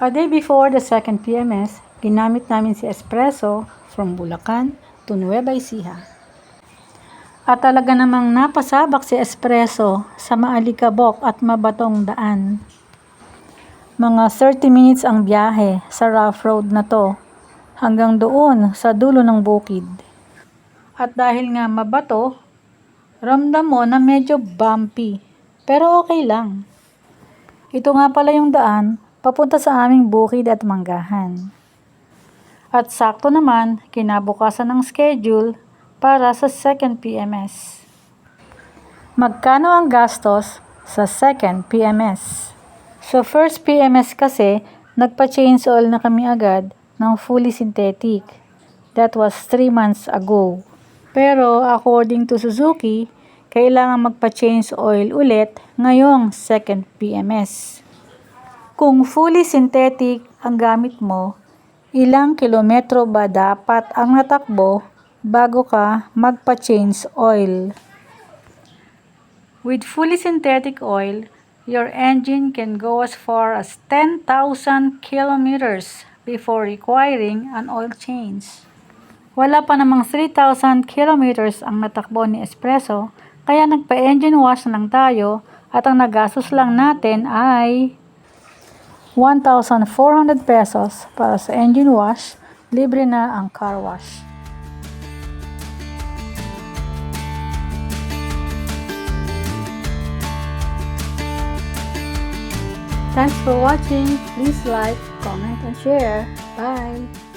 A day before the second PMS, ginamit namin si Espresso from Bulacan to Nueva Ecija. At talaga namang napasabak si Espresso sa maalikabok at mabatong daan. Mga 30 minutes ang biyahe sa rough road na to hanggang doon sa dulo ng bukid. At dahil nga mabato, ramdam mo na medyo bumpy. Pero okay lang. Ito nga pala yung daan papunta sa aming bukid at manggahan. At sakto naman, kinabukasan ng schedule para sa second PMS. Magkano ang gastos sa second PMS? Sa first PMS kasi, nagpa-change oil na kami agad ng fully synthetic. That was 3 months ago. Pero according to Suzuki, kailangan magpa-change oil ulit ngayong second PMS. Kung fully synthetic ang gamit mo, ilang kilometro ba dapat ang natakbo bago ka magpa-change oil? With fully synthetic oil, your engine can go as far as 10,000 kilometers before requiring an oil change. Wala pa namang 3,000 kilometers ang natakbo ni Espresso, kaya nagpa-engine wash lang tayo at ang nagastos lang natin ay 1,400 pesos para sa engine wash, libre na ang car wash. Thanks for watching. Please like, comment, and share. Bye!